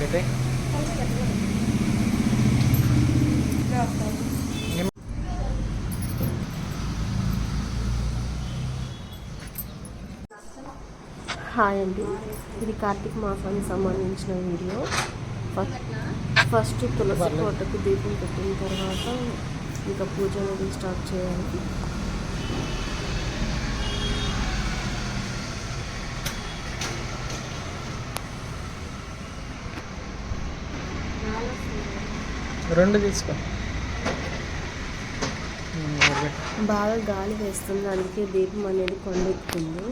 పెట్టే హాయ్ అండి. ఇది కార్తీక మాసానికి సంబంధించిన వీడియో. ఫస్ట్ ఫస్ట్ తులసి కోటకు దీపం పెట్టిన తర్వాత ఇంకా పూజ అనేది స్టార్ట్ చేయాలి. రెండు తీసుకో. బాగా గాలి వేస్తుంది అందుకే దీపం అనేది కొండెక్కుతుంది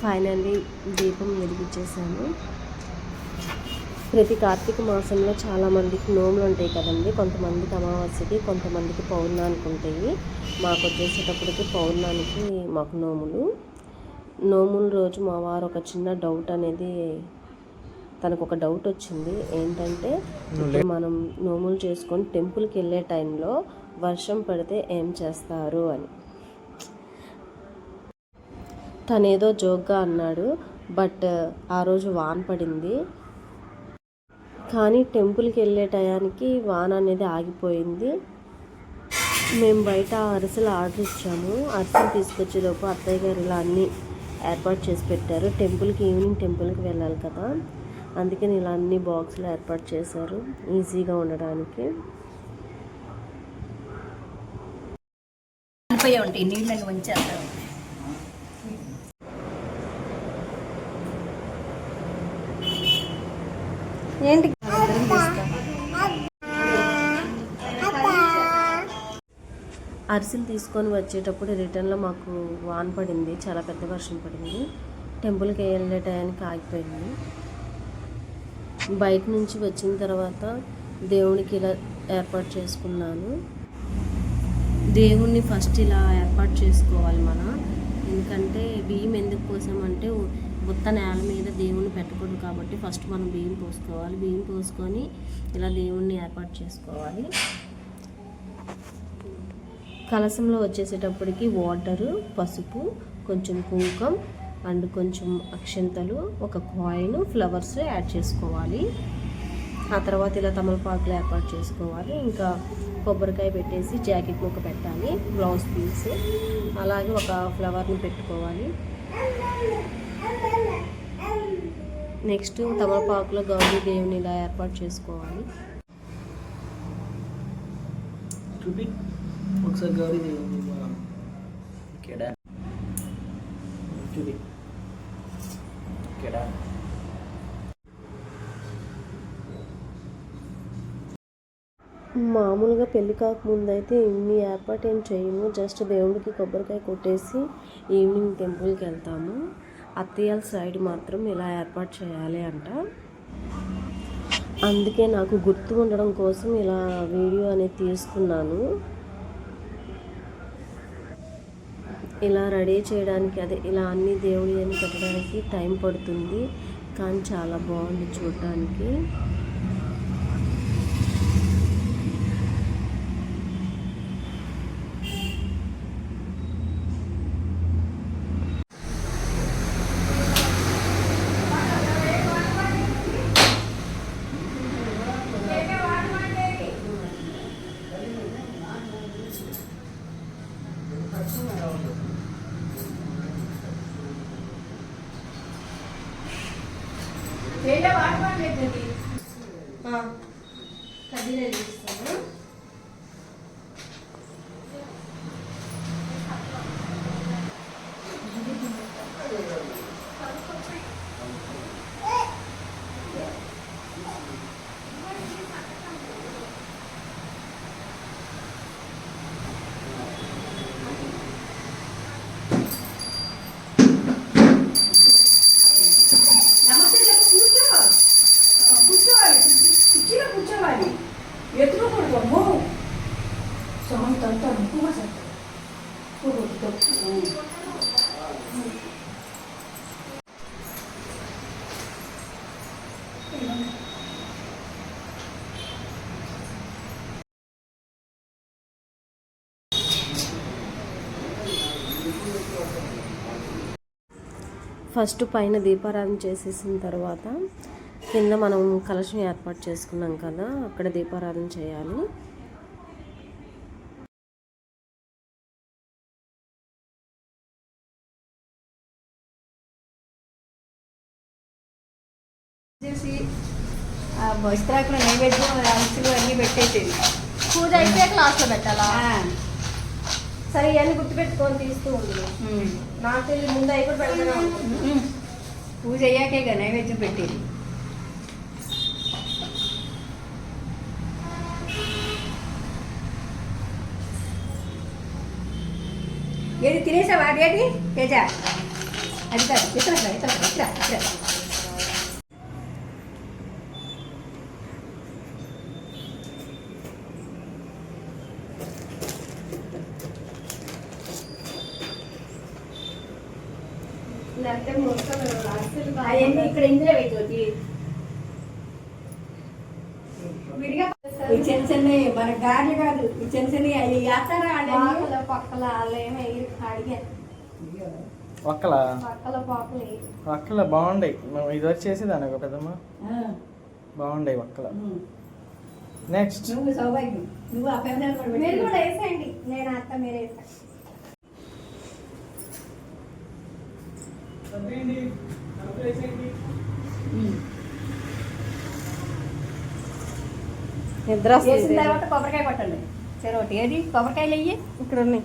ఫైనల్లీ దీపం వెలిగించేసాను ప్రతి కార్తీక మాసంలో చాలామందికి నోములు ఉంటాయి కదండి. కొంతమందికి అమావాస్యకి కొంతమందికి పౌర్ణానికి ఉంటాయి. మాకు వచ్చేసేటప్పటికి పౌర్ణానికి మాకు నోములు. నోముల రోజు మా వారు ఒక చిన్న డౌట్ అనేది తనకు ఒక డౌట్ వచ్చింది. ఏంటంటే మనం నోములు చేసుకొని టెంపుల్కి వెళ్ళే టైంలో వర్షం పడితే ఏం చేస్తారు అని. తనేదో జోక్గా అన్నాడు బట్ ఆ రోజు వాన పడింది. కానీ టెంపుల్కి వెళ్ళే టయానికి వాన అనేది ఆగిపోయింది. మేము బయట అరిసెలు ఆర్డర్ ఇచ్చాము. అరిసెలు తీసుకొచ్చేలోపు అత్తయ్య గారు ఇలా అన్నీ ఏర్పాటు చేసి పెట్టారు. టెంపుల్కి ఈవినింగ్ టెంపుల్కి వెళ్ళాలి కదా. అందుకని ఇలా అన్ని బాక్సులు ఏర్పాటు చేశారు. ఈజీగా ఉండడానికి. ఉంటాయి. నీళ్ళని ఉంచేస్తారు. ఏంటి? అరిసెలు తీసుకొని వచ్చేటప్పుడు రిటర్న్లో మాకు వాన పడింది. చాలా పెద్ద వర్షం పడింది. టెంపుల్కి వెళ్ళే టయానికి ఆగిపోయింది. బయట నుంచి వచ్చిన తర్వాత దేవునికి ఇలా ఏర్పాటు చేసుకున్నాను. దేవుణ్ణి ఫస్ట్ ఇలా ఏర్పాటు చేసుకోవాలి మన. ఎందుకంటే బియ్యం ఎందుకు పోసామంటే ఉత్త నేల మీద దేవుణ్ణి పెట్టకూడదు కాబట్టి ఫస్ట్ మనం బియ్యం పోసుకోవాలి. బియ్యం పోసుకొని ఇలా దేవుణ్ణి ఏర్పాటు చేసుకోవాలి. కలసంలో వచ్చేసేటప్పటికి వాటరు పసుపు కొంచెం కుంకం అండ్ కొంచెం అక్షంతలు ఒక కాయిన్ ఫ్లవర్స్ యాడ్ చేసుకోవాలి. ఆ తర్వాత ఇలా తమలపాకులు ఏర్పాటు చేసుకోవాలి. ఇంకా కొబ్బరికాయ పెట్టేసి జాకెట్ ముక్క పెట్టాలి బ్లౌజ్ పీస్ అలాగే ఒక ఫ్లవర్ని పెట్టుకోవాలి. నెక్స్ట్ తమలపాకులో గౌరీ దేవుని ఇలా ఏర్పాటు చేసుకోవాలి. చూపి. ఒకసారి గౌరీ దేవుని చూపి ఓకేడా మామూలుగా పెళ్ళి కాకముందు అయితే ఇన్ని ఏర్పాటు ఏం చేయము. జస్ట్ దేవుడికి కొబ్బరికాయ కొట్టేసి ఈవినింగ్ టెంపుల్కి వెళ్తాము. అత్తయ్యల సైడ్ మాత్రం ఇలా ఏర్పాటు చేయాలి అంట. అందుకే నాకు గుర్తు ఉండడం కోసం ఇలా వీడియో అనేది తీసుకున్నాను. ఇలా రెడీ చేయడానికి అదే ఇలా అన్ని దేవుడి అని పెట్టడానికి టైం పడుతుంది. కానీ చాలా బాగుంది చూడటానికి కూర్చోవాలి కుర్చీలో ఫస్ట్ పైన దీపారాధన చేసేసిన తర్వాత కింద మనం కలశం ఏర్పాటు చేసుకున్నాం కదా అక్కడ దీపారాధన చేయాలి. చేసి ఆ వస్త్రాకుల నైవేద్యం అన్నీ పెట్టేసేది పూజ అయితే క్లాస్లో పెట్టాలా? ఆ, సరే ఇవన్నీ గుర్తుపెట్టుకొని తీస్తూ ఉంది నాకు తెలియదు ముందు అవి కూడా పెడతానే. పూజ అయ్యాకే నైవేద్యం పెట్టేది. ఏది తినేసావా? అదేది తేజ. అది కాదు ఇతర ఇతర ఇతర ఇతర లేకపోతే మొత్తం అసలు అవన్నీ ఇక్కడ ఇందులో పెట్టు విడిగా ఈ చిన్న చిన్న మన గాడ్లు కాదు ఈ చిన్న చిన్న అవి వేస్తారా పాకల పక్కల వాళ్ళు ఏమో అడిగారు ఒక్కల మేము ఇది వచ్చి చేసేదాన్ని ఒక పెద్దమ్మ. బాగుండాయి ఒక్కల నెక్స్ట్ నువ్వు సౌభాగ్యం. నువ్వు ఆ పెద్ద మీరు కూడా వేసేయండి. నేను అత్త మీరు వేసా నిద్ర వేసిన తర్వాత కొబ్బరికాయ కొట్టండి. సరే ఒకటి. ఏది? కొబ్బరికాయలు వెయ్యి ఇక్కడ ఉన్నాయి.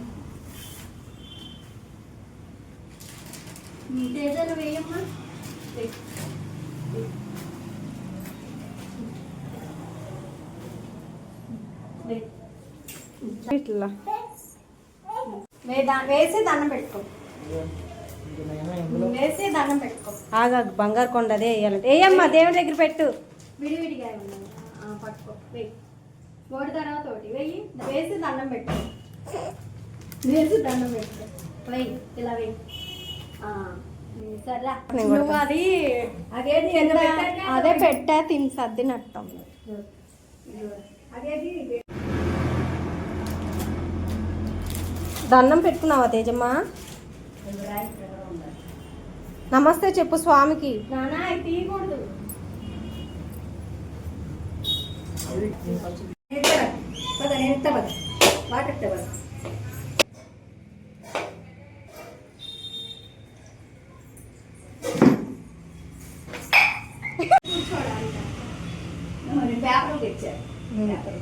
ఇట్లా. వేసి దండం పెట్టుకో. వేసి దండం పెట్టుకో. ఆగా బంగారు కొండ అదే వేయాలంటే ఏయమ్మా దేవుడి దగ్గర పెట్టు. విడివిడిగా పట్టుకో. వెయ్యి తర్వాత ఒకటి. వెయ్యి వేసి దండం పెట్టుకో వేసి దండం వెయ్యి ఇలా వెయ్యి. నువ్వు అది అదేది అదే పెట్టా. తిని సర్దినట్టం అదేది దండం పెట్టుకున్నావా తేజమ్మా? నమస్తే చెప్పు స్వామికి. పేపర్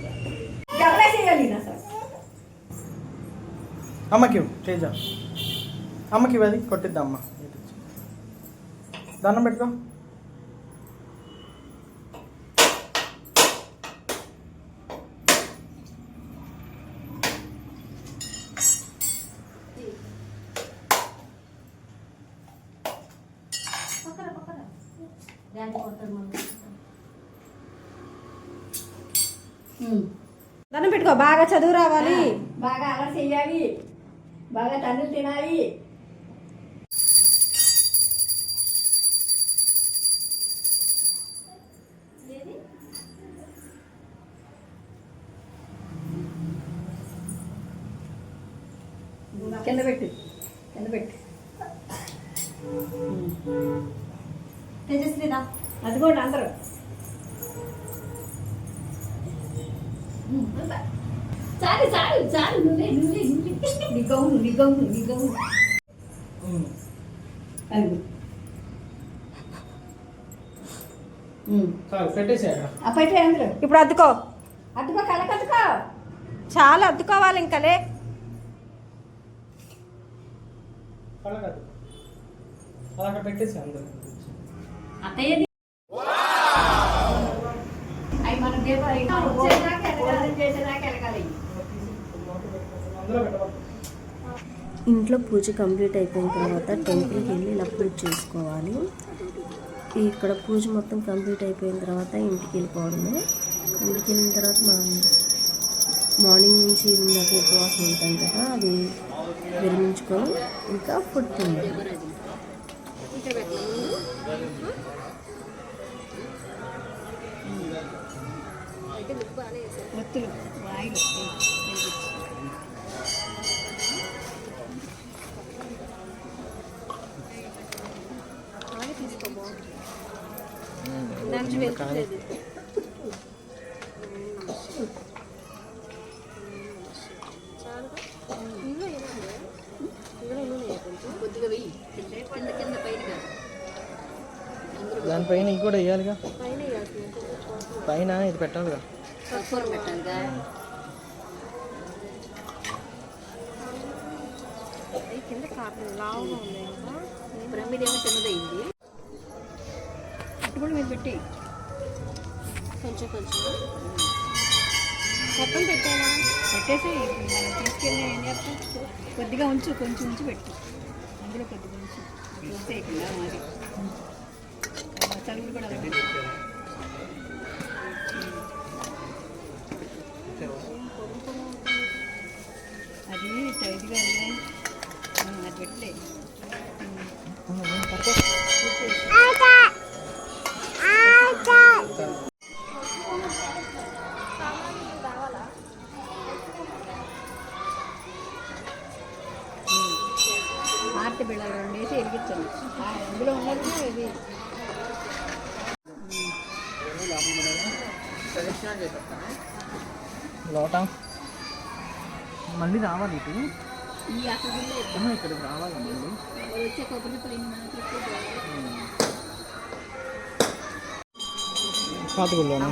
డబ్బే చేయాలి నా సార్ అమ్మకి తేజ అమ్మకి అది కొట్టిద్దా అమ్మ. దండం పెట్టుకో. దండం పెట్టుకో బాగా చదువు రావాలి. బాగా అలర్ చెయ్యాలి బాగా తండ్రులు తినాలి కింద పెట్టు కింద పెట్టు తేజశ్రీదా అదిగోండి అందరూ. చాలు చాలు చాలు నువ్వే నువ్వే నువ్వే. నీ గౌను నీ గౌను నీ గౌను. అది చాలు పెట్టేసి అక్కడ అప్పటి అందరూ. ఇప్పుడు అద్దుకో అతుకో కలకతుకో చాలా అద్దుకోవాలి ఇంకలే. అలా అక్కడ పెట్టేసి అందరూ. ఇంట్లో పూజ కంప్లీట్ అయిపోయిన తర్వాత టెంపుల్కి వెళ్ళి ఇలా పూజ చేసుకోవాలి. ఇక్కడ పూజ మొత్తం కంప్లీట్ అయిపోయిన తర్వాత ఇంటికి వెళ్ళిపోవడమే. ఇంటికి వెళ్ళిన తర్వాత మనం మార్నింగ్ నుంచి దాకా ఉపవాసం ఉంటాం కదా అది విరమించుకొని ఇంకా ఫుడ్ ఒత్తులు ఆయిల్ దానికి వెళ్తుంది కొద్దిగా వెయ్యి కింద కింద కింద పైన కాదు దానిపైన ఇవి కూడా వేయాలిగా? పైన ఇది పెట్టాలిగా? ఏమో చిన్నదైంది. అటు కూడా మీరు పెట్టి. కొంచెం కొంచెం. మొత్తం పెట్టానా పెట్టేసి మనం తీసుకెళ్ళి ఏం చేస్తాం కొద్దిగా ఉంచు కొంచెం ఉంచి పెట్టు. అందులో కొద్దిగా ఉంచు చూసేయకుండా మరి చదువులు కూడా అలాగే. అది ఇదిగా బిళ్ళలు రెండు వేసి వెలిగించండి ఆ, అందులో ఉన్నది ఇది లోట మళ్ళీ రావాలి ఇటు ఈ అసలు బిల్లు ఆహా, ఇక్కడికి రావాలి మళ్ళీ వచ్చే కొబ్బరి పైన పాతగుల్లోనా